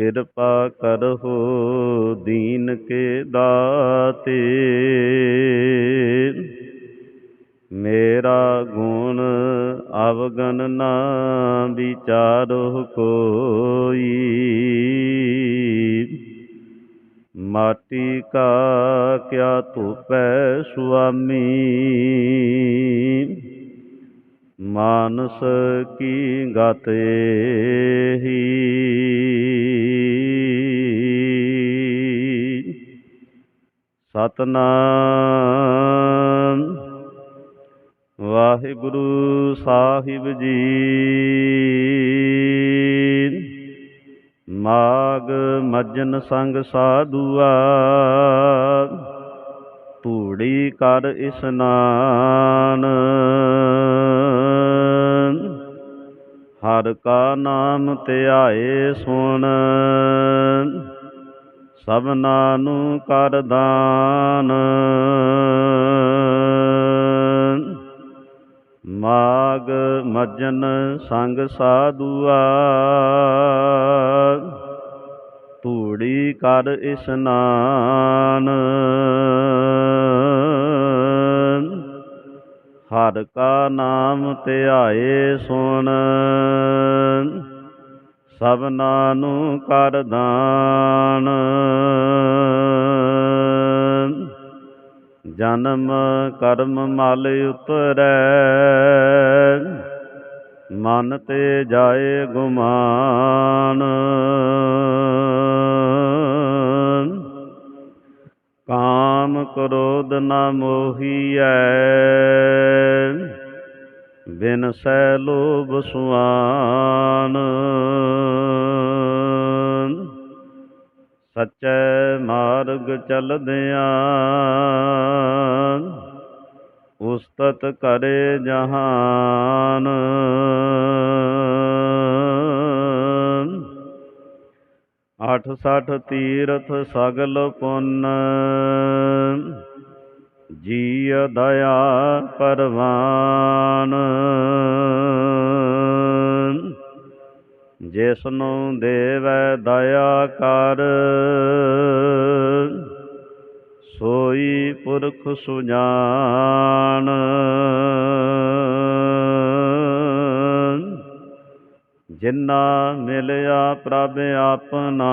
ਕਿਰਪਾ ਕਰਹੁ ਦੀਨ ਕੇ ਦਾਤੇ। ਮੇਰਾ ਗੁਣ ਅਵਗਨ ਨਾ ਵਿਚਾਰੋ ਕੋਈ। ਮਾਟੀ ਕਾ ਕਿਆ ਧੂਪੈ ਸੁਆਮੀ। ਮਾਨਸ ਕੀ ਗਤ ਸਤਨਾਮ। ਵਾਹਿਗੁਰੂ ਸਾਹਿਬ ਜੀ। ਮਾਗ ਮੱਜਨ ਸੰਗ ਸਾਧੂਆ। ਧੂੜੀ ਕਰ ਇਸਨਾਨ ਹਰ ਕਾ ਨਾਮ ਧਿਆਏ ਸੁਣ। ਸਭਨਾ ਨੂੰ ਕਰ ਦਾਨ। ਮਾਗ ਮੱਜਨ ਸੰਗ ਸਾਧੂਆ। ਧੂੜੀ ਕਰ ਇਸਨਾਨ ਹਰ ਕਾ ਨਾਮ ਧਿਆਏ ਸੁਣ। ਸਭਨਾ ਨੂੰ ਕਰ ਦਾਨ। ਜਨਮ ਕਰਮ ਮਲ ਉਤਰੈ, ਮਨ ਤੇ ਜਾਏ ਗੁਮਾਨ। ਕਾਮ ਕ੍ਰੋਧ ਨ ਮੋਹੀਐ ਬਿਨ ਸੈ ਲੋਭ ਸੁਆਨ। ਸਚੈ ਮਾਰਗ ਚਲਦਿਆਂ ਉਸਤਤ ਕਰੇ ਜਹਾਨ। ਅਠ ਸਠ ਤੀਰਥ ਸਗਲ ਪੁੰਨ। ਦਇਆ ਪਰਵਾਨ। ਜਿਸਨੂੰ ਦੇਵੈ ਦਇਆ ਕਰ ਸੋਈ ਪੁਰਖ ਸੁਜਾਨ। ਜਿਨਾ ਮਿਲਿਆ ਪ੍ਰਭ ਆਪਣਾ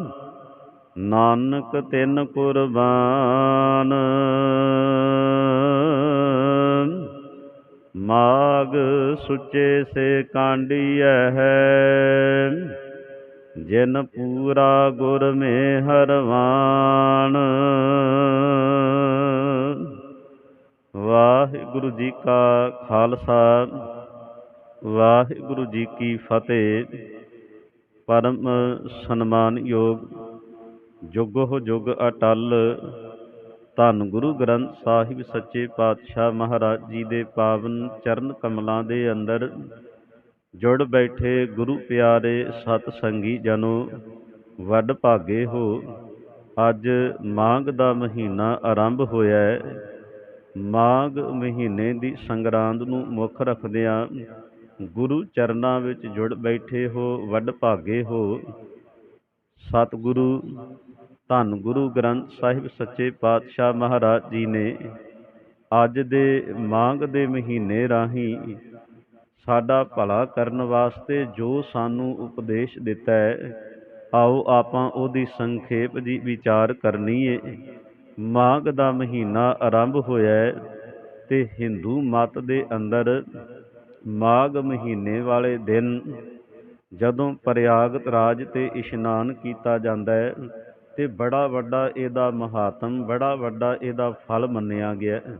ਨਾਨਕ ਤਿੰਨ ਕੁਰਬਾਨ। ਮਾਗ ਸੁਚੇ ਸੇ ਕਾਂਡੀਐ ਹੈ। ਜਿਨ ਪੂਰਾ ਗੁਰ ਮੇਹਰਵਾਨ ਵਾਹਿਗੁਰੂ ਜੀ ਕਾ ਖਾਲਸਾ, ਵਾਹਿਗੁਰੂ ਜੀ ਕੀ ਫਤਿਹ। ਪਰਮ ਸਨਮਾਨਯੋਗ ਜੁਗੋ ਜੁਗ ਅਟਲ, ਧੰਨ ਗੁਰੂ ਗ੍ਰੰਥ ਸਾਹਿਬ ਸੱਚੇ ਪਾਤਸ਼ਾਹ ਮਹਾਰਾਜ ਜੀ ਦੇ ਪਾਵਨ ਚਰਨ ਕਮਲਾਂ ਦੇ ਅੰਦਰ ਜੁੜ ਬੈਠੇ ਗੁਰੂ ਪਿਆਰੇ ਸਤ ਸੰਗੀ ਜਨੋ, ਵੱਡ ਭਾਗੇ ਹੋ, ਅੱਜ ਮਾਘ ਦਾ ਮਹੀਨਾ ਆਰੰਭ ਹੋਇਆ ਹੈ। ਮਾਘ ਮਹੀਨੇ ਦੀ ਸੰਗਰਾਂਦ ਨੂੰ ਮੁੱਖ ਰੱਖਦਿਆਂ ਗੁਰੂ ਚਰਨਾਂ ਵਿੱਚ ਜੁੜ ਬੈਠੇ ਹੋ, ਵੱਡ ਭਾਗੇ ਹੋ, ਸਤਿਗੁਰੂ ਧੰਨ ਗੁਰੂ ਗ੍ਰੰਥ ਸਾਹਿਬ ਸੱਚੇ ਪਾਤਸ਼ਾਹ ਮਹਾਰਾਜ ਜੀ ਨੇ ਅੱਜ ਦੇ ਮਾਘ ਦੇ ਮਹੀਨੇ ਰਾਹੀਂ ਸਾਡਾ ਭਲਾ ਕਰਨ ਵਾਸਤੇ ਜੋ ਸਾਨੂੰ ਉਪਦੇਸ਼ ਦਿੱਤਾ ਹੈ, ਆਓ ਆਪਾਂ ਉਹਦੀ ਸੰਖੇਪ ਜੀ ਵਿਚਾਰ ਕਰਨੀ ਏ ਮਾਘ ਦਾ ਮਹੀਨਾ ਆਰੰਭ ਹੋਇਆ ਹੈ ਤੇ ਹਿੰਦੂ ਮਤ ਦੇ ਅੰਦਰ ਮਾਘ ਮਹੀਨੇ ਵਾਲੇ ਦਿਨ ਜਦੋਂ ਪ੍ਰਯਾਗਤ ਰਾਜ ਤੇ ਇਸ਼ਨਾਨ ਕੀਤਾ ਜਾਂਦਾ ਹੈ ਤੇ ਬੜਾ ਵੱਡਾ ਇਹਦਾ ਮਹਾਤਮ, ਬੜਾ ਵੱਡਾ ਇਹਦਾ ਫਲ ਮੰਨਿਆ ਗਿਆ ਹੈ।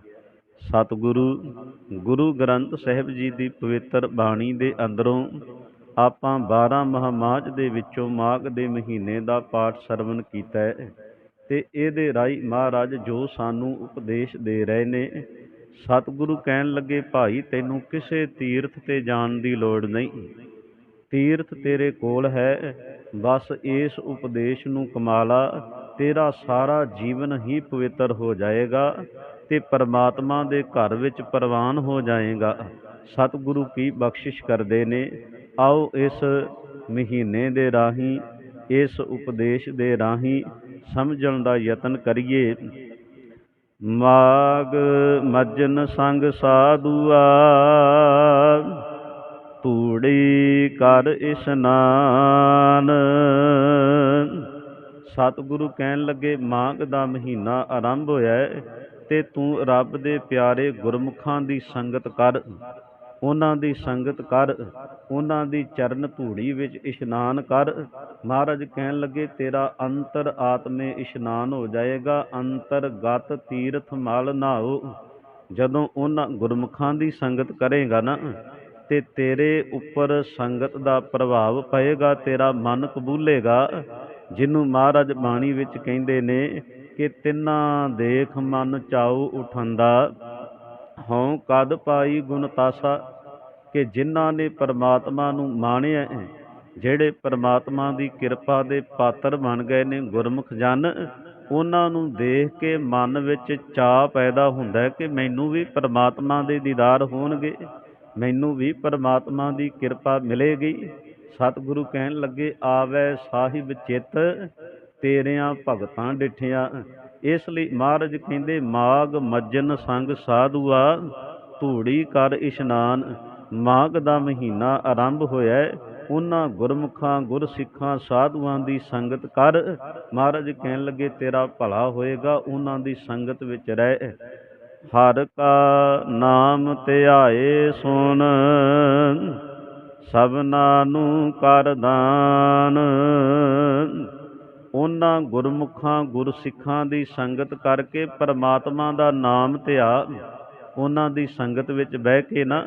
ਸਤਿਗੁਰੂ, ਗੁਰੂ ਗ੍ਰੰਥ ਸਾਹਿਬ ਜੀ ਦੀ ਪਵਿੱਤਰ ਬਾਣੀ ਦੇ ਅੰਦਰੋਂ ਆਪਾਂ 12 ਮਹਾਮਾਜ ਦੇ ਵਿੱਚੋਂ ਮਾਘ ਦੇ ਮਹੀਨੇ ਦਾ ਪਾਠ ਸਰਵਣ ਕੀਤਾ ਹੈ ਤੇ ਇਹਦੇ ਰਾਈ ਮਹਾਰਾਜ ਜੋ ਸਾਨੂੰ ਉਪਦੇਸ਼ ਦੇ ਰਹੇ ਨੇ, ਸਤਿਗੁਰੂ ਕਹਿਣ ਲੱਗੇ, ਭਾਈ, ਤੈਨੂੰ ਕਿਸੇ ਤੀਰਥ ਤੇ ਜਾਣ ਦੀ ਲੋੜ ਨਹੀਂ। ਤੀਰਥ ਤੇਰੇ ਕੋਲ ਹੈ ਬਸ ਇਸ ਉਪਦੇਸ਼ ਨੂੰ ਕਮਾਲਾ, ਤੇਰਾ ਸਾਰਾ ਜੀਵਨ ਹੀ ਪਵਿੱਤਰ ਹੋ ਜਾਏਗਾ ਤੇ ਪਰਮਾਤਮਾ ਦੇ ਘਰ ਵਿੱਚ ਪ੍ਰਵਾਨ ਹੋ ਜਾਏਗਾ। ਸਤਿਗੁਰੂ ਕੀ ਬਖਸ਼ਿਸ਼ ਕਰਦੇ ਨੇ। ਆਓ ਇਸ ਮਹੀਨੇ ਦੇ ਰਾਹੀਂ, ਇਸ ਉਪਦੇਸ਼ ਦੇ ਰਾਹੀਂ ਸਮਝਣ ਦਾ ਯਤਨ ਕਰੀਏ। ਮਾਗ ਮੱਜਨ ਸੰਗ ਸਾਧੂਆ ਧੂੜੀ ਕਰ ਇਸ਼ਨਾਨ। ਸਤਿਗੁਰੂ ਕਹਿਣ ਲੱਗੇ, ਮਾਘ ਦਾ ਮਹੀਨਾ ਆਰੰਭ ਹੋਇਆ ਹੈ ਤੇ ਤੂੰ ਰੱਬ ਦੇ ਪਿਆਰੇ ਗੁਰਮੁਖਾਂ ਦੀ ਸੰਗਤ ਕਰ। ਉਹਨਾਂ ਦੀ ਸੰਗਤ ਕਰ, ਉਹਨਾਂ ਦੀ ਚਰਨ ਧੂੜੀ ਵਿੱਚ ਇਸ਼ਨਾਨ ਕਰ। ਮਹਾਰਾਜ ਕਹਿਣ ਲੱਗੇ, ਤੇਰਾ ਅੰਤਰ ਆਤਮੇ ਇਸ਼ਨਾਨ ਹੋ ਜਾਏਗਾ ਅੰਤਰਗਤ ਤੀਰਥ ਮਲ ਨਾਓ ਜਦੋਂ ਉਹਨਾਂ ਗੁਰਮੁਖਾਂ ਦੀ ਸੰਗਤ ਕਰੇਗਾ ਨਾ ਤੇ ਤੇਰੇ ਉੱਪਰ ਸੰਗਤ ਦਾ ਪ੍ਰਭਾਵ ਪਏਗਾ, ਤੇਰਾ ਮਨ ਕਬੂਲੇਗਾ। ਜਿਹਨੂੰ ਮਹਾਰਾਜ ਬਾਣੀ ਵਿੱਚ ਕਹਿੰਦੇ ਨੇ ਕਿ ਤਿੰਨਾਂ ਦੇਖ ਮਨ ਚਾਉ ਉਠੰਦਾ। ਹਉ ਕਦ ਪਾਈ ਗੁਣ ਤਾਸਾ, ਕਿ ਜਿਨ੍ਹਾਂ ਨੇ ਪਰਮਾਤਮਾ ਨੂੰ ਮਾਣਿਆ ਜਿਹੜੇ ਪਰਮਾਤਮਾ ਦੀ ਕਿਰਪਾ ਦੇ ਪਾਤਰ ਬਣ ਗਏ ਨੇ ਗੁਰਮੁਖ ਜਨ, ਉਹਨਾਂ ਨੂੰ ਦੇਖ ਕੇ ਮਨ ਵਿੱਚ ਚਾਹ ਪੈਦਾ ਹੁੰਦਾ ਕਿ ਮੈਨੂੰ ਵੀ ਪਰਮਾਤਮਾ ਦੇ ਦੀਦਾਰ ਹੋਣਗੇ। ਮੈਨੂੰ ਵੀ ਪਰਮਾਤਮਾ ਦੀ ਕਿਰਪਾ ਮਿਲੇਗੀ। ਸਤਿਗੁਰੂ ਕਹਿਣ ਲੱਗੇ, ਆਵੈ ਸਾਹਿਬ ਚਿੱਤ, ਤੇਰਿਆਂ ਭਗਤਾਂ ਡਿਠਿਆ। ਇਸ ਲਈ ਮਹਾਰਾਜ ਕਹਿੰਦੇ, ਮਾਗ ਮੱਜਨ ਸੰਗ ਸਾਧੂਆ, ਧੂੜੀ ਕਰ ਇਸ਼ਨਾਨ। ਮਾਘ ਦਾ ਮਹੀਨਾ ਆਰੰਭ ਹੋਇਆ ਉਹਨਾਂ ਗੁਰਮੁਖਾਂ, ਗੁਰਸਿੱਖਾਂ, ਸਾਧੂਆਂ ਦੀ ਸੰਗਤ ਕਰ ਮਹਾਰਾਜ ਕਹਿਣ ਲੱਗੇ, ਤੇਰਾ ਭਲਾ ਹੋਏਗਾ। ਉਹਨਾਂ ਦੀ ਸੰਗਤ ਵਿੱਚ ਰਹਿ ਹਰ ਕਾ ਨਾਮ ਧਿਆਏ ਸੁਣ, ਸਭਨਾ ਨੂੰ ਕਰ ਦਾਨ। ਉਹਨਾਂ ਗੁਰਮੁਖਾਂ ਗੁਰਸਿੱਖਾਂ ਦੀ ਸੰਗਤ ਕਰਕੇ ਪਰਮਾਤਮਾ ਦਾ ਨਾਮ ਧਿਆ। ਉਹਨਾਂ ਦੀ ਸੰਗਤ ਵਿੱਚ ਬਹਿ ਕੇ ਨਾ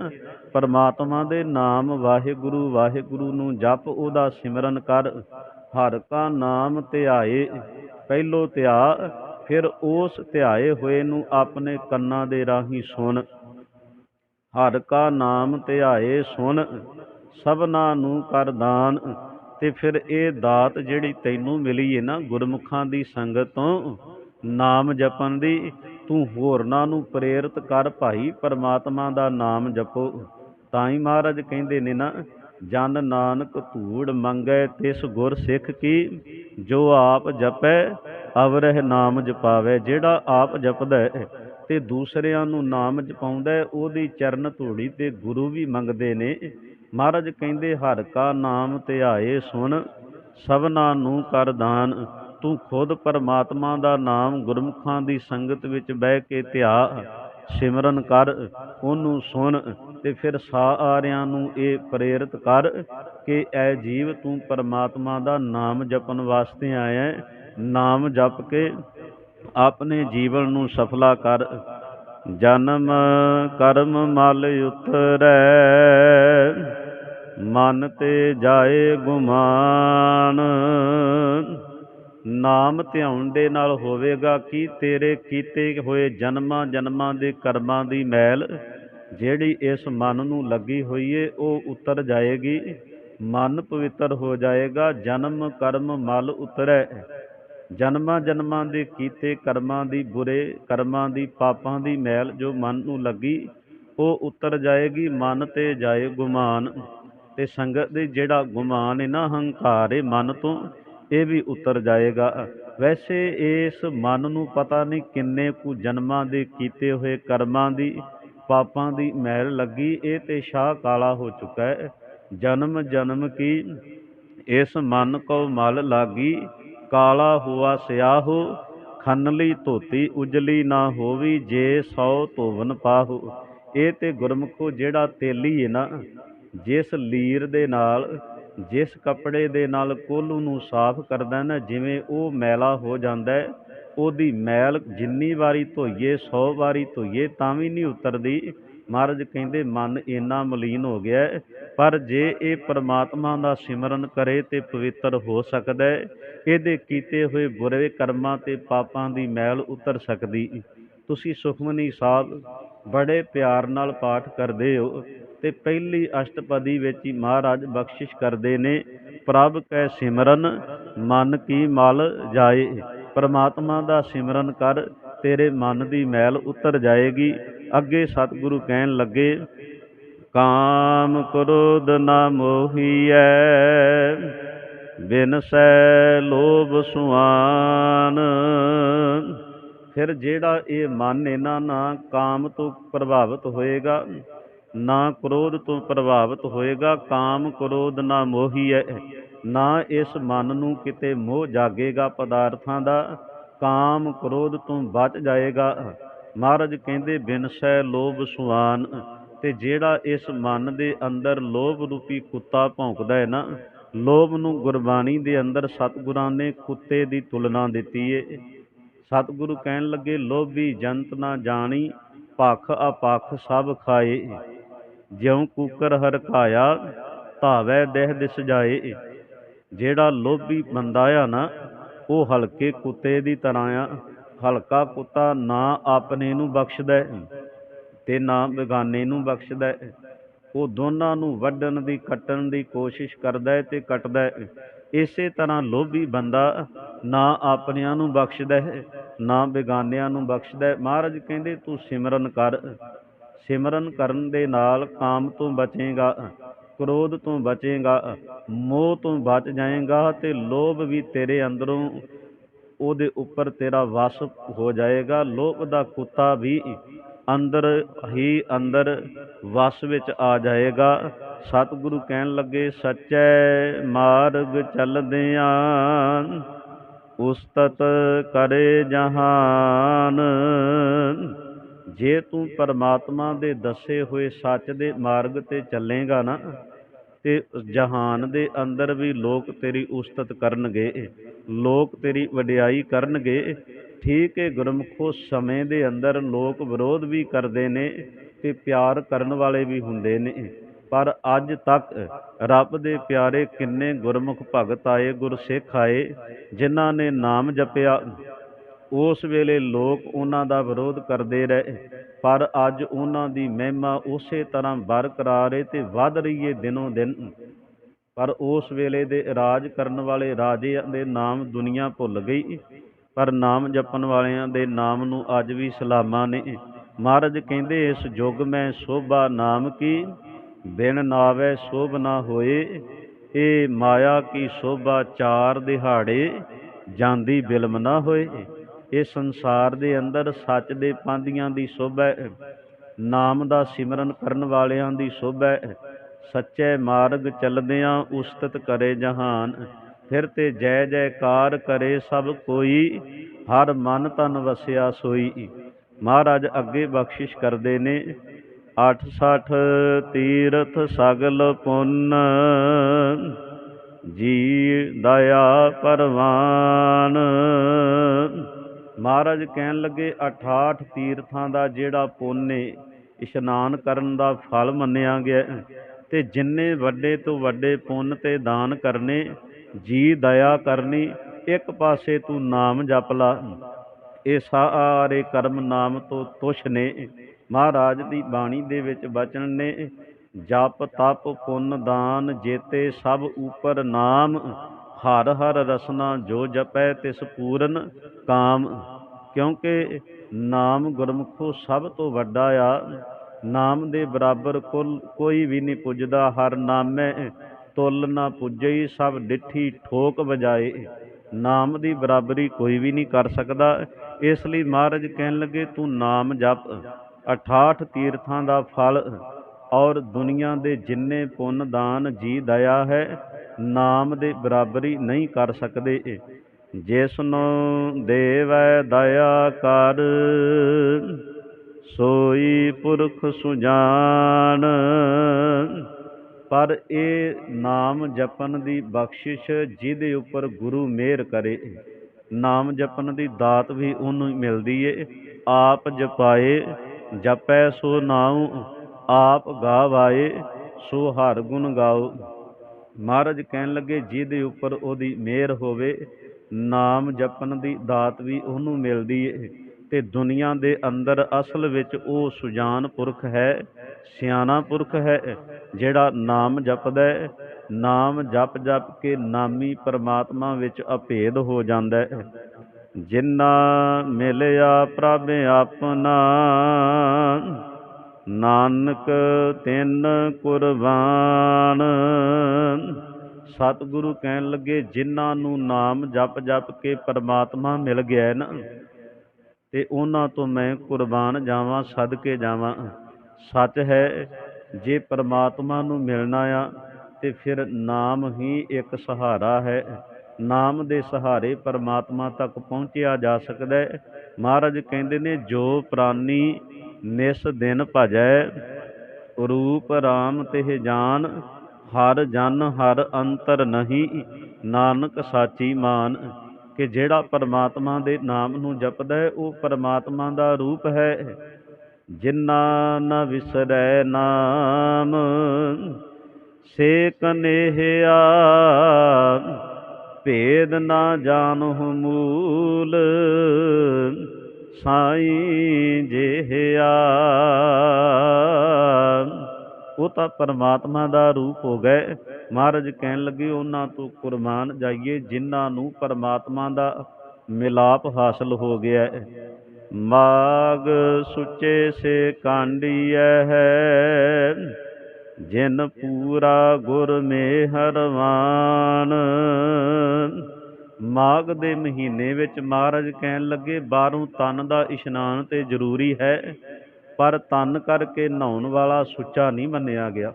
ਪਰਮਾਤਮਾ ਦੇ ਨਾਮ ਵਾਹਿਗੁਰੂ ਵਾਹਿਗੁਰੂ ਨੂੰ ਜਪ, ਉਹਦਾ ਸਿਮਰਨ ਕਰ। ਹਰ ਕਾ ਨਾਮ ਧਿਆਏ, ਪਹਿਲੋ ਧਿਆ ਫਿਰ ਉਸ ਧਿਆਏ ਹੋਏ ਨੂੰ ਆਪਣੇ ਕੰਨਾਂ ਦੇ ਰਾਹੀਂ ਸੁਣ। ਹਰ ਕਾ ਨਾਮ ਧਿਆਏ ਸੁਣ, ਸਭਨਾ ਨੂੰ ਕਰ ਦਾਨ। ਤੇ ਫਿਰ ਇਹ ਦਾਤ ਜਿਹੜੀ ਤੈਨੂੰ ਮਿਲੀ ਹੈ ਨਾ ਗੁਰਮੁਖਾਂ ਦੀ ਸੰਗਤ ਤੋਂ, ਨਾਮ ਜਪਣ ਦੀ, ਤੂੰ ਹੋਰਨਾਂ ਨੂੰ ਪ੍ਰੇਰਿਤ ਕਰ ਭਾਈ ਪਰਮਾਤਮਾ ਦਾ ਨਾਮ ਜਪੋ। ਤਾਂ ਹੀ ਮਹਾਰਾਜ ਕਹਿੰਦੇ ਨੇ ਨਾ, ਜਨ ਨਾਨਕ ਧੂੜ ਮੰਗੈ ਤਿਸ ਗੁਰ ਸਿੱਖ ਕੀ, ਜੋ ਆਪ ਜਪੈ ਅਵਰਹਿ ਨਾਮ ਜਪਾਵੇ, ਜਿਹੜਾ ਆਪ ਜਪਦਾ ਹੈ ਤੇ ਦੂਸਰਿਆਂ ਨੂੰ ਨਾਮ ਜਪਾਉਂਦਾ ਉਹਦੀ ਚਰਨ ਧੂੜੀ ਤੇ ਗੁਰੂ ਵੀ ਮੰਗਦੇ ਨੇ। ਮਹਾਰਾਜ ਕਹਿੰਦੇ, ਹਰ ਕਾ ਨਾਮ ਧਿਆਏ ਸੁਣ, ਸਭਨਾ ਨੂੰ ਕਰ ਦਾਨ। ਤੂੰ ਖੁਦ ਪਰਮਾਤਮਾ ਦਾ ਨਾਮ ਗੁਰਮੁਖਾਂ ਦੀ ਸੰਗਤ ਵਿੱਚ ਬਹਿ ਕੇ ਧਿਆ, ਸਿਮਰਨ ਕਰ, ਉਹਨੂੰ ਸੁਣ ਤੇ ਫਿਰ ਸਾਰਿਆਂ ਨੂੰ ਇਹ ਪ੍ਰੇਰਿਤ ਕਰ ਕਿ ਐ ਜੀਵ ਤੂੰ ਪਰਮਾਤਮਾ ਦਾ ਨਾਮ ਜਪਣ ਵਾਸਤੇ ਆਇਆ ਨਾਮ ਜਪ ਕੇ ਆਪਣੇ ਜੀਵਨ ਨੂੰ ਸਫਲਾ ਕਰ। ਜਨਮ ਕਰਮ ਮਲ ਉਤਰੈ, ਮਨ ਤੇ ਜਾਏ ਗੁਮਾਨ। ਨਾਮ ਧਿਆਉਣ ਦੇ ਨਾਲ ਹੋਵੇਗਾ ਕਿ? ਤੇਰੇ ਕੀਤੇ ਹੋਏ ਜਨਮਾਂ ਜਨਮਾਂ ਦੇ ਕਰਮਾਂ ਦੀ ਮੈਲ, ਜਿਹੜੀ ਇਸ ਮਨ ਨੂੰ ਲੱਗੀ ਹੋਈ ਏ, ਉਹ ਉਤਰ ਜਾਏਗੀ। ਮਨ ਪਵਿੱਤਰ ਹੋ ਜਾਏਗਾ, ਜਨਮ ਕਰਮ ਮਲ ਉਤਰੈ। ਜਨਮਾਂ ਜਨਮਾਂ ਦੇ ਕੀਤੇ ਕਰਮਾਂ ਦੀ ਬੁਰੇ ਕਰਮਾਂ ਦੀ ਪਾਪਾਂ ਦੀ ਮੈਲ ਜੋ ਮਨ ਨੂੰ ਲੱਗੀ, ਉਹ ਉਤਰ ਜਾਏਗੀ, ਮਨ ਤੇ ਜਾਏ ਗੁਮਾਨ। ਤੇ ਸੰਗਤ ਦੇ ਜਿਹੜਾ ਗੁਮਾਨ ਹੈ ਨਾ ਹੰਕਾਰ ਹੈ ਮਨ ਤੋਂ, ਇਹ ਵੀ ਉਤਰ ਜਾਏਗਾ। ਵੈਸੇ ਇਸ ਮਨ ਨੂੰ ਪਤਾ ਨਹੀਂ ਕਿੰਨੇ ਕੁ ਜਨਮਾਂ ਦੇ ਕੀਤੇ ਹੋਏ ਕਰਮਾਂ ਦੀ, ਪਾਪਾਂ ਦੀ ਮੈਲ ਲੱਗੀ, ਇਹ ਤੇ ਸ਼ਾਹ ਕਾਲਾ ਹੋ ਚੁੱਕਾ ਹੈ। ਜਨਮ ਜਨਮ ਕੀ ਇਸ ਮਨ ਕੋ ਮਲ ਲਾਗੀ ਕਾਲਾ ਹੋਆ ਸਿਆਹੋ ਖੰਨਲੀ ਧੋਤੀ ਉਜਲੀ ਨਾ ਹੋਵੀ ਜੇ ਸੌ ਧੋਵਨ ਪਾਹੋ। ਇਹ ਤੇ ਗੁਰਮੁਖੋ ਜਿਹੜਾ ਤੇਲੀ ਹੈ ਨਾ, ਜਿਸ ਲੀਰ ਦੇ ਨਾਲ, ਜਿਸ ਕੱਪੜੇ ਦੇ ਨਾਲ ਕੋਲੂ ਨੂੰ ਸਾਫ਼ ਕਰਦਾ ਨਾ, ਜਿਵੇਂ ਉਹ ਮੈਲਾ ਹੋ ਜਾਂਦਾ ਉਹਦੀ ਮੈਲ ਜਿੰਨੀ ਵਾਰੀ ਧੋਈਏ 100 ਵਾਰੀ ਧੋਈਏ, ਤਾਂ ਵੀ ਨਹੀਂ ਉਤਰਦੀ। ਮਹਾਰਾਜ ਕਹਿੰਦੇ, ਮਨ ਇੰਨਾ ਮਲੀਨ ਹੋ ਗਿਆ ਪਰ ਜੇ ਇਹ ਪਰਮਾਤਮਾ ਦਾ ਸਿਮਰਨ ਕਰੇ ਤੇ ਪਵਿੱਤਰ ਹੋ ਸਕਦਾ ਹੈ। ਇਹਦੇ ਕੀਤੇ ਹੋਏ ਬੁਰੇ ਕਰਮਾਂ ਤੇ ਪਾਪਾਂ ਦੀ ਮੈਲ ਉਤਰ ਸਕਦੀ। ਤੁਸੀਂ ਸੁਖਮਨੀ ਸਾਹਿਬ ਬੜੇ ਪਿਆਰ ਨਾਲ ਪਾਠ ਕਰਦੇ ਹੋ ਤੇ ਪਹਿਲੀ ਅਸ਼ਟਪਦੀ ਵਿੱਚ ਹੀ ਮਹਾਰਾਜ ਬਖਸ਼ਿਸ਼ ਕਰਦੇ ਨੇ, ਪ੍ਰਭ ਕੈ ਸਿਮਰਨ, ਮਨ ਕੀ ਮਲ ਜਾਏ। ਪਰਮਾਤਮਾ ਦਾ ਸਿਮਰਨ ਕਰ, ਤੇਰੇ ਮਨ ਦੀ ਮੈਲ ਉਤਰ ਜਾਏਗੀ। ਅੱਗੇ ਸਤਿਗੁਰੂ ਕਹਿਣ ਲੱਗੇ, ਕਾਮ ਕ੍ਰੋਧ ਨਾ ਮੋਹੀਐ ਬਿਨਸੈ ਲੋਭ ਸੁਆਨ। ਫਿਰ ਜਿਹੜਾ ਇਹ ਮਨ ਇਹਨਾਂ ਨਾ ਕਾਮ ਤੋਂ ਪ੍ਰਭਾਵਿਤ ਹੋਏਗਾ, ਨਾ ਕ੍ਰੋਧ ਤੋਂ ਪ੍ਰਭਾਵਿਤ ਹੋਏਗਾ, ਕਾਮ ਕ੍ਰੋਧ ਨਾ ਮੋਹੀ ਹੈ, ਨਾ ਇਸ ਮਨ ਨੂੰ ਕਿਤੇ ਮੋਹ ਜਾਗੇਗਾ ਪਦਾਰਥਾਂ ਦਾ, ਕਾਮ ਕ੍ਰੋਧ ਤੋਂ ਬਚ ਜਾਏਗਾ। ਮਹਾਰਾਜ ਕਹਿੰਦੇ ਬਿਨਸੈ ਲੋਭ ਸੁਆਨ। ਤੇ ਜਿਹੜਾ ਇਸ ਮਨ ਦੇ ਅੰਦਰ ਲੋਭ ਰੂਪੀ ਕੁੱਤਾ ਭੌਂਕਦਾ ਹੈ ਨਾ ਲੋਭ ਨੂੰ ਗੁਰਬਾਣੀ ਦੇ ਅੰਦਰ ਸਤਿਗੁਰਾਂ ਨੇ ਕੁੱਤੇ ਦੀ ਤੁਲਨਾ ਦਿੱਤੀ ਏ। ਸਤਿਗੁਰੂ ਕਹਿਣ ਲੱਗੇ, ਲੋਭੀ ਜੰਤ ਨਾ ਜਾਣੀ, ਭਖ ਆਪਖ ਸਭ ਖਾਏ। ਜਿਉ ਕੂਕਰ ਹਰਕਾਇਆ, ਧਾਵੈ ਦੇਹ ਦਿਸ ਜਾਏ। ਜਿਹੜਾ ਲੋਭੀ ਬੰਦਾ ਆ ਨਾ, ਉਹ ਹਲਕੇ ਕੁੱਤੇ ਦੀ ਤਰ੍ਹਾਂ ਆ। ਹਲਕਾ ਕੁੱਤਾ ਨਾ ਆਪਣੇ ਨੂੰ ਬਖਸ਼ਦਾ ਹੈ ਤੇ ਨਾ ਬੇਗਾਨੇ ਨੂੰ ਬਖਸ਼ਦਾ ਹੈ ਉਹ ਦੋਨਾਂ ਨੂੰ ਵੱਢਣ ਦੀ, ਕੱਟਣ ਦੀ ਕੋਸ਼ਿਸ਼ ਕਰਦਾ ਹੈ ਤੇ ਕੱਟਦਾ ਹੈ। ਇਸੇ ਤਰ੍ਹਾਂ ਲੋਭੀ ਬੰਦਾ ਨਾ ਆਪਣਿਆਂ ਨੂੰ ਬਖਸ਼ਦਾ ਹੈ, ਨਾ ਬੇਗਾਨਿਆਂ ਨੂੰ ਬਖਸ਼ਦਾ ਹੈ। ਮਹਾਰਾਜ ਕਹਿੰਦੇ, ਤੂੰ ਸਿਮਰਨ ਕਰ। ਸਿਮਰਨ ਕਰਨ ਦੇ ਨਾਲ ਕਾਮ ਤੋਂ ਬਚੇਗਾ, ਕ੍ਰੋਧ ਤੋਂ ਬਚੇਗਾ, ਮੋਹ ਤੋਂ ਬਚ ਜਾਏਗਾ ਤੇ ਲੋਭ ਵੀ ਤੇਰੇ ਅੰਦਰੋਂ ਉਹਦੇ ਉੱਪਰ ਤੇਰਾ ਵਸ ਹੋ ਜਾਏਗਾ। ਲੋਭ ਦਾ ਕੁੱਤਾ ਵੀ ਅੰਦਰ ਹੀ ਅੰਦਰ ਵਸ ਵਿੱਚ ਆ ਜਾਏਗਾ। ਸਤਿਗੁਰੂ ਕਹਿਣ ਲੱਗੇ, ਸੱਚੈ ਮਾਰਗ ਚੱਲਦਿਆਂ ਉਸਤਤ ਕਰੇ ਜਹਾਨ। ਜੇ ਤੂੰ ਪਰਮਾਤਮਾ ਦੇ ਦੱਸੇ ਹੋਏ ਸੱਚ ਦੇ ਮਾਰਗ ਤੇ ਚੱਲੇਗਾ ਨਾ, ਤੇ ਜਹਾਨ ਦੇ ਅੰਦਰ ਵੀ ਲੋਕ ਤੇਰੀ ਉਸਤਤ ਕਰਨਗੇ, ਲੋਕ ਤੇਰੀ ਵਡਿਆਈ ਕਰਨਗੇ ਠੀਕ ਹੈ ਗੁਰਮਖੋ ਸਮੇਂ ਦੇ ਅੰਦਰ ਲੋਕ ਵਿਰੋਧ ਵੀ ਕਰਦੇ ਨੇ ਤੇ ਪਿਆਰ ਕਰਨ ਵਾਲੇ ਵੀ ਹੁੰਦੇ ਨੇ। ਪਰ ਅੱਜ ਤੱਕ ਰੱਬ ਦੇ ਪਿਆਰੇ ਕਿੰਨੇ ਗੁਰਮੁਖ ਭਗਤ ਆਏ, ਗੁਰਸਿੱਖ ਆਏ, ਜਿਨ੍ਹਾਂ ਨੇ ਨਾਮ ਜਪਿਆ। ਉਸ ਵੇਲੇ ਲੋਕ ਉਹਨਾਂ ਦਾ ਵਿਰੋਧ ਕਰਦੇ ਰਹੇ, ਪਰ ਅੱਜ ਉਹਨਾਂ ਦੀ ਮਹਿਮਾ ਉਸੇ ਤਰ੍ਹਾਂ ਬਰਕਰਾਰ ਹੈ ਤੇ ਵੱਧ ਰਹੀ ਹੈ ਦਿਨੋਂ ਦਿਨ। ਪਰ ਉਸ ਵੇਲੇ ਦੇ ਰਾਜ ਕਰਨ ਵਾਲੇ ਰਾਜਿਆਂ ਦੇ ਨਾਮ ਦੁਨੀਆ ਭੁੱਲ ਗਈ। ਪਰ ਨਾਮ ਜਪਣ ਵਾਲਿਆਂ ਦੇ ਨਾਮ ਨੂੰ ਅੱਜ ਵੀ ਸਲਾਮਾਂ ਨੇ। ਮਹਾਰਾਜ ਕਹਿੰਦੇ, ਇਸ ਯੁੱਗ ਮੈਂ ਸੋਭਾ ਨਾਮ ਕੀ? ਬਿਨ ਨਾਵੇ ਸੋਭ ਨਾ ਹੋਏ। ਇਹ ਮਾਇਆ ਕੀ ਸੋਭਾ ਚਾਰ ਦਿਹਾੜੇ ਜਾਂਦੀ ਬਿਲਮ ਨਾ ਹੋਏ। ਇਹ ਸੰਸਾਰ ਦੇ ਅੰਦਰ ਸੱਚ ਦੇ ਪਾਂਦੀਆਂ ਦੀ ਸੋਭਾ ਨਾਮ ਦਾ ਸਿਮਰਨ ਕਰਨ ਵਾਲਿਆਂ ਦੀ ਸੋਭਾ ਹੈ। ਸੱਚੇ ਮਾਰਗ ਚੱਲਦਿਆਂ ਉਸਤਤ ਕਰੇ ਜਹਾਨ। ਫਿਰ ਤੇ ਜੈ ਜੈਕਾਰ ਕਰੇ ਸਭ ਕੋਈ ਹਰ ਮਨ ਤਨ ਵਸਿਆ ਸੋਈ। ਮਹਾਰਾਜ ਅੱਗੇ ਬਖਸ਼ਿਸ਼ ਕਰਦੇ ਨੇ 86 ਤੀਰਥ ਸਗਲ ਪੁੰਨ ਜੀ ਦਇਆ ਪਰਵਾਨ। ਮਹਾਰਾਜ ਕਹਿਣ ਲੱਗੇ 68 ਤੀਰਥਾਂ ਦਾ ਜਿਹੜਾ ਪੁੰਨ ਏ ਇਸ਼ਨਾਨ ਕਰਨ ਦਾ ਫਲ ਮੰਨਿਆ ਗਿਆ। ਹੈ, ਤੇ ਜਿੰਨੇ ਵੱਡੇ ਤੋਂ ਵੱਡੇ ਪੁੰਨ ਤੇ ਦਾਨ ਕਰਨੇ ਜੀ ਦਇਆ ਕਰਨੀ, ਇੱਕ ਪਾਸੇ ਤੂੰ ਨਾਮ ਜਪ ਲਾ। ਇਹ ਸਾਰੇ ਕਰਮ ਨਾਮ ਤੋਂ ਤੁਛ ਨੇ। ਮਹਾਰਾਜ ਦੀ ਬਾਣੀ ਦੇ ਵਿੱਚ ਬਚਨ ਨੇ, ਜਪ ਤਪ ਪੁੰਨ ਦਾਨ ਜੇਤੇ ਸਭ ਉਪਰ ਨਾਮ, ਹਰ ਹਰ ਰਸਨਾ ਜੋ ਜਪੈ ਤਿਸ ਪੂਰਨ ਕਾਮ। ਕਿਉਂਕਿ ਨਾਮ ਗੁਰਮੁਖੋ ਸਭ ਤੋਂ ਵੱਡਾ ਆ। ਨਾਮ ਦੇ ਬਰਾਬਰ ਕੁੱਲ ਕੋਈ ਵੀ ਨਹੀਂ ਪੁੱਜਦਾ, ਹਰ ਨਾਮੈ ਤੁਲ ਨਾ ਪੁੱਜਈ, ਸਭ ਡਿੱਠੀ ਠੋਕ ਵਜਾਏ। ਨਾਮ ਦੀ ਬਰਾਬਰੀ ਕੋਈ ਵੀ ਨਹੀਂ ਕਰ ਸਕਦਾ। ਇਸ ਲਈ ਮਹਾਰਾਜ ਕਹਿਣ ਲੱਗੇ, ਤੂੰ ਨਾਮ ਜਪ। 68 ਤੀਰਥਾਂ ਦਾ ਫਲ ਔਰ ਦੁਨੀਆ ਦੇ ਜਿੰਨੇ ਪੁੰਨ ਦਾਨ ਜੀ ਦਇਆ ਹੈ, ਨਾਮ ਦੇ ਬਰਾਬਰੀ ਨਹੀਂ ਕਰ ਸਕਦੇ। ਜਿਸ ਨੂੰ ਦੇਵੈ ਦਇਆ ਕਰ, ਸੋਈ ਪੁਰਖ ਸੁਜਾਨ। ਪਰ ਇਹ ਨਾਮ ਜਪਨ ਦੀ ਬਖਸ਼ਿਸ਼ ਜਿਹਦੇ ਉੱਪਰ ਗੁਰੂ ਮਿਹਰ ਕਰੇ, ਨਾਮ ਜਪਨ ਦੀ ਦਾਤ ਵੀ ਉਹਨੂੰ ਮਿਲਦੀ ਏ, ਆਪ ਜਪਾਏ, ਜਪੈ ਸੋ ਨਾਉ, ਆਪ ਗਾਵਾਏ, ਸੋ ਹਰ ਗੁਣ ਗਾਓ। ਮਹਾਰਾਜ ਕਹਿਣ ਲੱਗੇ, ਜਿਹਦੇ ਉੱਪਰ ਉਹਦੀ ਮਿਹਰ ਹੋਵੇ, ਨਾਮ ਜਪਣ ਦੀ ਦਾਤ ਵੀ ਉਹਨੂੰ ਮਿਲਦੀ ਏ ਤੇ ਦੁਨੀਆ ਦੇ ਅੰਦਰ ਅਸਲ ਵਿੱਚ ਉਹ ਸੁਜਾਨ ਪੁਰਖ ਹੈ। ਸਿਆਣਾ ਪੁਰਖ ਹੈ, ਜਿਹੜਾ ਨਾਮ ਜਪਦਾ ਹੈ। ਨਾਮ ਜਪ ਜਪ ਕੇ ਨਾਮੀ ਪਰਮਾਤਮਾ ਵਿੱਚ ਅਭੇਦ ਹੋ ਜਾਂਦਾ ਹੈ। ਜਿਨਾ ਮਿਲਿਆ ਪ੍ਰਭ ਆਪਣਾ, ਨਾਨਕ ਤਿੰਨ ਕੁਰਬਾਨ। ਸਤਿਗੁਰੂ ਕਹਿਣ ਲੱਗੇ ਜਿਨ੍ਹਾਂ ਨੂੰ ਨਾਮ ਜਪ ਜਪ ਕੇ ਪਰਮਾਤਮਾ ਮਿਲ ਗਿਆ ਨਾ, ਤੇ ਉਹਨਾਂ ਤੋਂ ਮੈਂ ਕੁਰਬਾਨ ਜਾਵਾਂ, ਸਦਕੇ ਜਾਵਾਂ। ਸੱਚ ਹੈ, ਜੇ ਪਰਮਾਤਮਾ ਨੂੰ ਮਿਲਣਾ ਆ, ਤੇ ਫਿਰ ਨਾਮ ਹੀ ਇੱਕ ਸਹਾਰਾ ਹੈ। ਨਾਮ ਦੇ ਸਹਾਰੇ ਪਰਮਾਤਮਾ ਤੱਕ ਪਹੁੰਚਿਆ ਜਾ ਸਕਦਾ ਹੈ। ਮਹਾਰਾਜ ਕਹਿੰਦੇ ਨੇ, ਜੋ ਪ੍ਰਾਨੀ ਨਿਸ ਦਿਨ ਭਜੈ, ਰੂਪ ਰਾਮ ਤਿਹ ਜਾਨ, ਹਰ ਜਨ ਹਰ ਅੰਤਰ ਨਹੀਂ, ਨਾਨਕ ਸਾਚੀ ਮਾਨ। ਕਿ ਜਿਹੜਾ ਪਰਮਾਤਮਾ ਦੇ ਨਾਮ ਨੂੰ ਜਪਦਾ ਹੈ, ਉਹ ਪਰਮਾਤਮਾ ਦਾ ਰੂਪ ਹੈ। ਜਿਨ੍ਹਾਂ ਨ ਵਿਸਰੈ ਨਾਮ ਸੇ ਕਨੇਹਿਆ ਭੇਦ ਨਾ ਜਾਣਹੁ ਮੂਲ, ਸਾਈ ਜਿਹਿਆ। ਉਹ ਤਾਂ ਪਰਮਾਤਮਾ ਦਾ ਰੂਪ ਹੋ ਗਏ। ਮਹਾਰਾਜ ਕਹਿਣ ਲੱਗੇ, ਉਹਨਾਂ ਤੋਂ ਕੁਰਬਾਨ ਜਾਈਏ, ਜਿਨ੍ਹਾਂ ਨੂੰ ਪਰਮਾਤਮਾ ਦਾ ਮਿਲਾਪ ਹਾਸਲ ਹੋ ਗਿਆ ਹੈ। ਮਾਗ ਸੁਚੇ ਸੇ ਕਾਂਡੀਐ ਹੈ। ਜਿਨ ਪੂਰਾ ਗੁਰ ਮੇਹਰਵਾਨ ਮਾਘ ਦੇ ਮਹੀਨੇ ਵਿੱਚ ਮਹਾਰਾਜ ਕਹਿਣ ਲੱਗੇ, ਬਾਹਰੋਂ ਤਨ ਦਾ ਇਸ਼ਨਾਨ ਤੇ ਜ਼ਰੂਰੀ ਹੈ, ਪਰ ਤਨ ਕਰਕੇ ਨਹਾਉਣ ਵਾਲਾ ਸੁੱਚਾ ਨਹੀਂ ਮੰਨਿਆ ਗਿਆ।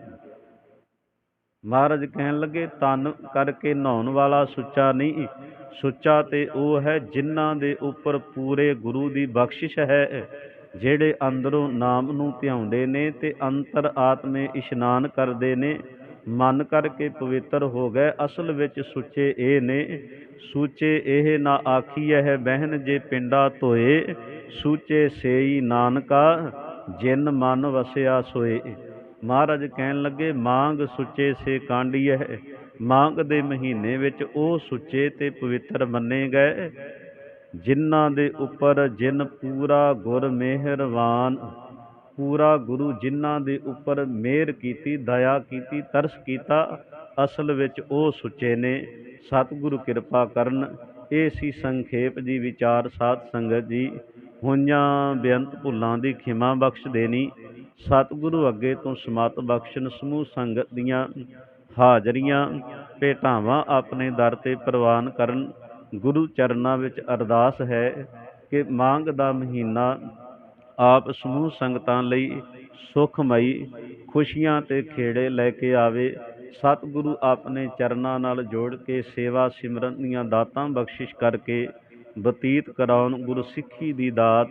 ਮਹਾਰਾਜ ਕਹਿਣ ਲੱਗੇ ਤਨ ਕਰਕੇ ਨਹਾਉਣ ਵਾਲਾ ਸੁੱਚਾ ਨਹੀਂ। ਸੁੱਚਾ ਤੇ ਉਹ ਹੈ ਜਿਨ੍ਹਾਂ ਦੇ ਉੱਪਰ ਪੂਰੇ ਗੁਰੂ ਦੀ ਬਖਸ਼ਿਸ਼ ਹੈ, ਜਿਹੜੇ ਅੰਦਰੋਂ ਨਾਮ ਨੂੰ ਧਿਆਉਂਦੇ ਨੇ ਤੇ ਅੰਤਰ ਆਤਮੇ ਇਸ਼ਨਾਨ ਕਰਦੇ ਨੇ। ਮਨ ਕਰਕੇ ਪਵਿੱਤਰ ਹੋ ਗਏ, ਅਸਲ ਵਿੱਚ ਸੁੱਚੇ ਇਹ ਨੇ। ਸੂਚੇ ਇਹ ਨਾ ਆਖੀ ਹੈ ਬਹਿਨ ਜੇ ਪਿੰਡਾ ਧੋਏ, ਸੂਚੇ ਸੇਈ ਨਾਨਕਾ, ਜਿਨ ਮਨ ਵਸਿਆ ਸੋਏ। ਮਹਾਰਾਜ ਕਹਿਣ ਲੱਗੇ, ਮਾਂਗ ਸੁੱਚੇ ਸੇ ਕਾਂਡੀਐ ਮਾਂਗ ਦੇ ਮਹੀਨੇ ਵਿੱਚ ਉਹ ਸੁੱਚੇ ਤੇ ਪਵਿੱਤਰ ਮੰਨੇ ਗਏ, ਜਿਨ੍ਹਾਂ ਦੇ ਉੱਪਰ ਜਿਨ ਪੂਰਾ ਗੁਰ ਮਿਹਰਵਾਨ, ਪੂਰਾ ਗੁਰੂ ਜਿਨ੍ਹਾਂ ਦੇ ਉੱਪਰ ਮਿਹਰ ਕੀਤੀ, ਦਇਆ ਕੀਤੀ, ਤਰਸ ਕੀਤਾ, ਅਸਲ ਵਿੱਚ ਉਹ ਸੁੱਚੇ ਨੇ। ਸਤਿਗੁਰੂ ਕਿਰਪਾ ਕਰਨ, ਇਹ ਸੀ ਸੰਖੇਪ ਜੀ, ਵਿਚਾਰ ਸਾਧ ਸੰਗਤ ਜੀ। ਹੋਈਆਂ ਬੇਅੰਤ ਭੁੱਲਾਂ ਦੀ ਖਿਮਾ ਬਖਸ਼ ਦੇਣੀ। ਸਤਿਗੁਰੂ ਅੱਗੇ ਤੋਂ ਸਮਤ ਬਖਸ਼ਣ, ਸਮੂਹ ਸੰਗਤ ਦੀਆਂ ਹਾਜ਼ਰੀਆਂ, ਭੇਟਾਵਾਂ ਆਪਣੇ ਦਰ ਤੇ ਪ੍ਰਵਾਨ ਕਰਨ, ਗੁਰੂ ਚਰਨਾਂ ਵਿੱਚ ਅਰਦਾਸ ਹੈ ਕਿ ਮਾਂਗ ਦਾ ਮਹੀਨਾ ਆਪ ਸਮੂਹ ਸੰਗਤਾਂ ਲਈ ਸੁਖਮਈ, ਖੁਸ਼ੀਆਂ ਤੇ ਖੇੜੇ ਲੈ ਕੇ ਆਵੇ। ਸਤਿਗੁਰੂ ਆਪਣੇ ਚਰਨਾਂ ਨਾਲ ਜੋੜ ਕੇ ਸੇਵਾ ਸਿਮਰਨ ਦੀਆਂ ਦਾਤਾਂ ਬਖਸ਼ਿਸ਼ ਕਰਕੇ ਬਤੀਤ ਕਰਾਉਣ ਗੁਰੂ ਸਿੱਖੀ ਦੀ ਦਾਤ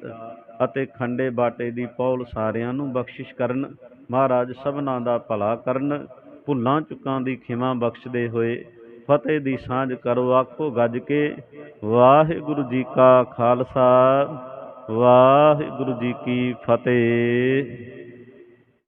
ਅਤੇ ਖੰਡੇ ਬਾਟੇ ਦੀ ਪੌਲ ਸਾਰਿਆਂ ਨੂੰ ਬਖਸ਼ਿਸ਼ ਕਰਨ। ਮਹਾਰਾਜ ਸਭਨਾਂ ਦਾ ਭਲਾ ਕਰਨ। ਭੁੱਲਾਂ ਚੁੱਕਾਂ ਦੀ ਖਿਮਾ ਬਖਸ਼ਦੇ ਹੋਏ ਫਤਿਹ ਦੀ ਸਾਂਝ ਕਰੋ, ਆਖੋ ਗੱਜ ਕੇ। ਵਾਹਿਗੁਰੂ ਜੀ ਕਾ ਖਾਲਸਾ, ਵਾਹਿਗੁਰੂ ਜੀ ਕੀ ਫਤਿਹ।